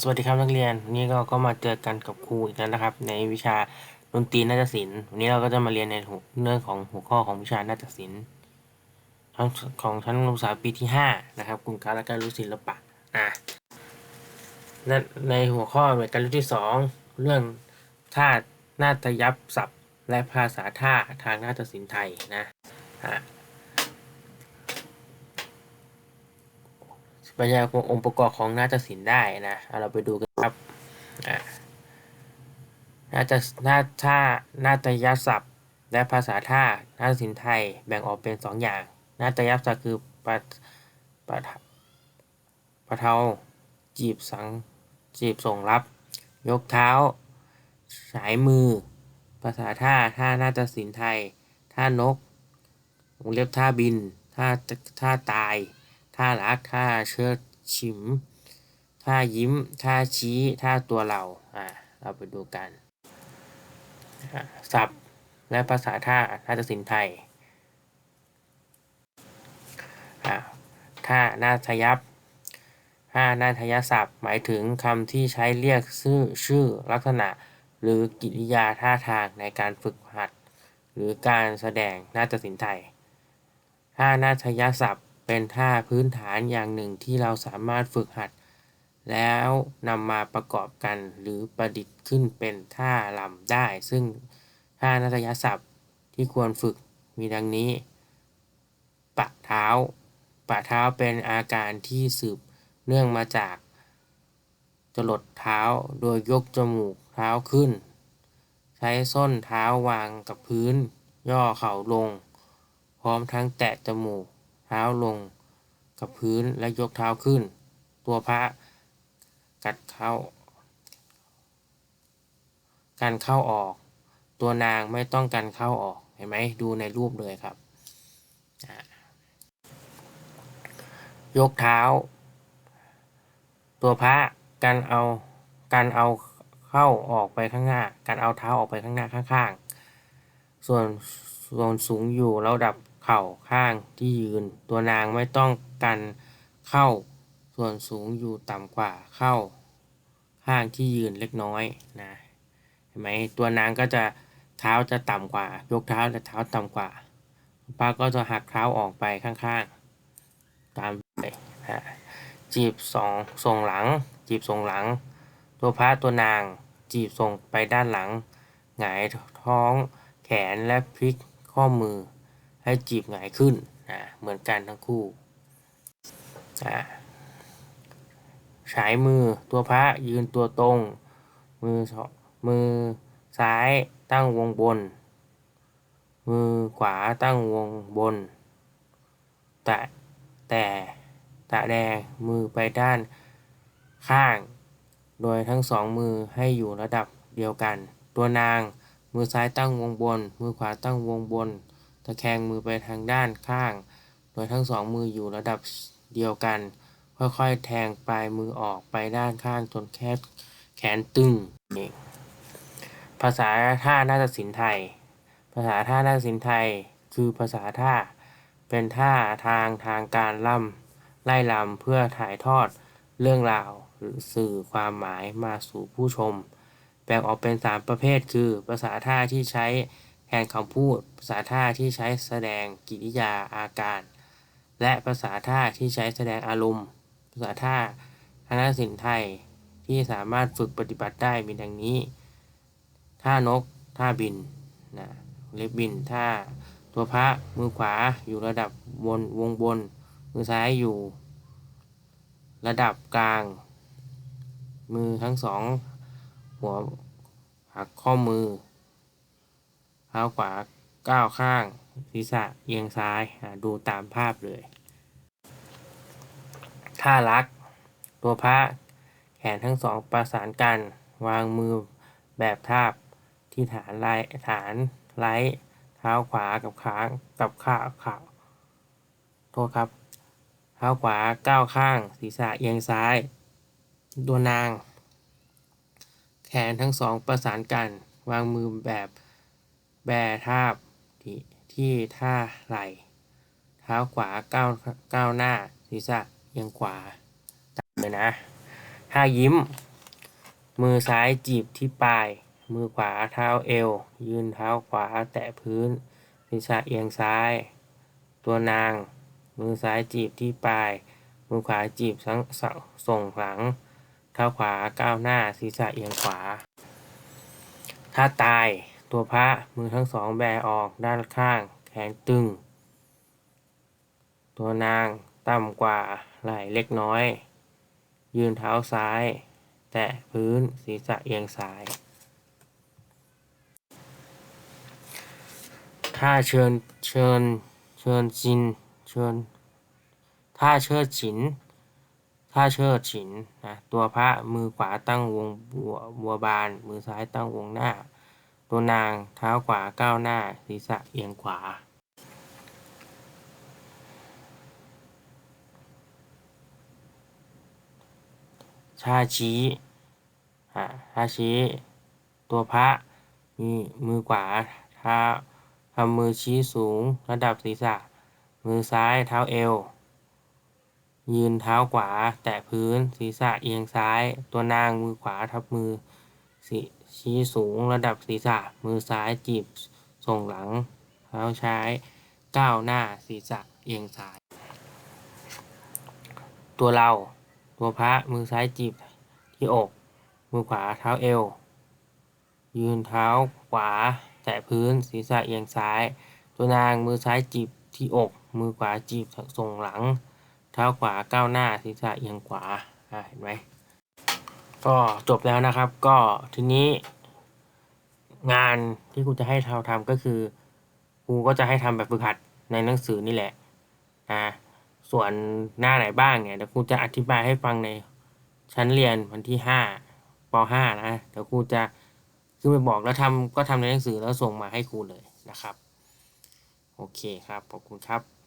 สวัสดีครับนักเรียนวันนี้เราก็มาเจอกันกับครูอีกแล้วนะครับ ในวิชาดนตรีนาฏศิลป์วันนี้เราก็จะมาเรียนในหัวเรื่องของหัวข้อของวิชานาฏศิลป์ของชั้นศึกษาปีที่ห้านะครับกลุ่มการและการรู้ศิลปะอ่าและในหัวข้อในการรู้ที่สองเรื่องท่านาฏยับศัพท์ และภาษาท่าทางนาฏศิลป์ไทยนะ อ่าบรรยายองค์ประกอบของนาฏศิลป์ได้นะเอาเราไปดูกันครับอ่านาฏนาฏท่านาฏยศัพท์ และภาษาท่านาฏศิลป์ไทยแบ่งออกเป็นสองอย่าง นาฏยศัพท์คือปะปะปะเทาจีบสังจีบส่งรับ ยกเท้า สายมือ ภาษาท่าท่านาฏศิลป์ไทย ท่านกวงเล็บท่าบิน ท่าท่าตาย ท่ารักท่าเชิดฉิมท่ายิ้มท่าชี้ท่าตัวเราอ่าเราไปดูกันอ่าศัพท์และภาษาท่านาฏศิลป์ไทยอ่าท่านาทยับท่านาทยศัพท์ หมายถึงคำที่ใช้เรียกชื่อชื่อลักษณะ หรือกิริยาท่าทางในการฝึกหัด หรือการแสดงนาฏศิลป์ไทยท่านาทยศัพท์ เป็นท่าพื้นฐานอย่างหนึ่งที่เราสามารถฝึกหัด แล้วนำมาประกอบกันหรือประดิษฐ์ขึ้นเป็นท่าลำได้ ซึ่งท่านาทยศัพท์ที่ควรฝึกมีดังนี้ ปะเท้า ปะเท้าเป็นอาการที่สืบเนื่องมาจากจรดเท้าโดยยกจมูกเท้าขึ้น ใช้ส้นเท้าวางกับพื้น ย่อเข่าลง พร้อมทั้งแตะจมูก เท้าลงกับพื้นและยกเท้าขึ้น ตัวพระกัดเข้า การเข้าออก ตัวนางไม่ต้องการเข้าออกเห็นไหมดูในรูปเลยครับ ยกเท้า ตัวพระการเอาการเอาเข้าออกไปข้างหน้า การเอาเท้าออกไปข้างหน้าข้างๆ ส่วนส่วนสูงอยู่ระดับ เข่าข้างที่ยืน ตัวนางไม่ต้องการเข้าส่วนสูงอยู่ต่ำกว่าเข้า ข้างที่ยืนเล็กน้อยนะเห็นไหมตัวนางก็จะเท้าจะต่ำกว่า ยกเท้าจะเท้าต่ำกว่าป้าก็จะหักเท้าออกไปข้างๆ ตามไปนะจีบสองส่งหลัง จีบส่งหลัง ตัวพระตัวนางจีบส่งไปด้านหลัง หงายท้องแขนและพลิกข้อมือ ให้จีบหงายขึ้นนะเหมือนกันทั้งคู่อ่าฉายมือตัวพระยืนตัวตรง มือมือซ้ายตั้งวงบน มือขวาตั้งวงบน แต่แต่ตะแดงมือไปด้านข้าง โดยทั้งสองมือให้อยู่ระดับเดียวกัน ตัวนางมือซ้ายตั้งวงบน มือขวาตั้งวงบน ตะแคงมือไปทางด้านข้าง โดยทั้งสองมืออยู่ระดับเดียวกัน ค่อยๆ แทงปลายมือออกไปด้านข้างจนแคบแขนตึงนี่ภาษาท่านาฏศิลป์ไทย ภาษาท่านาฏศิลป์ไทย คือภาษาท่า เป็นท่าทางทางการล่ำไล่ลำเพื่อถ่ายทอดเรื่องราวหรือสื่อความหมายมาสู่ผู้ชม แบ่งออกเป็น 3 ประเภทคือ ภาษาท่าที่ใช้ แทนคำพูด ภาษาท่าที่ใช้แสดงกิริยาอาการ และภาษาท่าที่ใช้แสดงอารมณ์ ภาษาท่าทางด้านศิลป์ไทยที่สามารถฝึกปฏิบัติได้มีดังนี้ ท่านก ท่าบินนะเล็บบิน ท่าตัวพระมือขวาอยู่ระดับบนวงบน มือซ้ายอยู่ ระดับกลาง มือทั้งสอง หัวหักข้อมือ เท้าขวาก้าวข้างศีรษะเอียงซ้ายดูตามภาพเลยท่ารัก ตัวพระแขนทั้งสองประสานกัน วางมือแบบทาบที่ฐานไลฐานไลเท้าขวากับขากับขาขาโทษครับ เท้าขวาก้าวข้าง ศีรษะเอียงซ้าย ตัวนาง แขนทั้งสองประสานกัน วางมือแบบ แบทาบที่ที่ท่าไหลเท้าขวาก้าวก้าวหน้าศีรษะเอียงขวาตามเลยนะทท่ายิ้ม มือซ้ายจีบที่ปลาย มือขวาเท้าเอว ยืนเท้าขวาแตะพื้นศีรษะเอียงซ้าย ตัวนาง มือซ้ายจีบที่ปลาย มือขวาจีบสังสส่งหลัง เท้าขวาก้าวหน้าศีรษะเอียงขวาถ้าตาย ตัวพระมือทั้งสองแบออกด้านข้าง แขนตึง ตัวนางต่ำกว่าไหล่เล็กน้อย ยืนเท้าซ้าย แตะพื้นศีรษะเอียงซ้ายถ้าเชิญเชิญเชิญจินเชิญถ้าเชิดฉินถ้าเชิดฉินนะตัวพระมือขวาตั้งวงบัวบัวบาน มือซ้ายตั้งวงหน้า ตัวนางเท้าขวาก้าวหน้า ศีรษะเอียงขวา ชาชี้ชาชี้ ตัวพระมีมือขวาเท้าทำมือชี้สูงระดับศีรษะ มือซ้ายเท้าเอว ยืนเท้าขวาแตะพื้นศีรษะเอียงซ้าย ตัวนางมือขวาทับมือสิ ชี้สูงระดับศีรษะ มือซ้ายจีบส่งหลัง เท้าซ้ายก้าวหน้าศีรษะเอียงซ้าย ตัวเรา ตัวพระมือซ้ายจีบที่อก มือขวาเท้าเอว ยืนเท้าขวา แตะพื้นศีรษะเอียงซ้าย ตัวนางมือซ้ายจีบที่อก มือขวาจีบส่งหลัง เท้าขวาก้าวหน้าศีรษะเอียงขวาอ่าเห็นไหม ก็จบแล้วนะครับ ก็ทีนี้ งานที่ครูจะให้เราทำก็คือครูก็จะให้ทำแบบฝึกหัดในหนังสือนี่แหละนะส่วนหน้าไหนบ้างเนี่ยเดี๋ยวครูจะอธิบายให้ฟังในชั้นเรียนวันที่ห้าปห้านะเดี๋ยวครูจะขึ้นไปบอกแล้วทำก็ทำในหนังสือแล้วส่งมาให้ครูเลยนะครับ โอเคครับขอบคุณครับ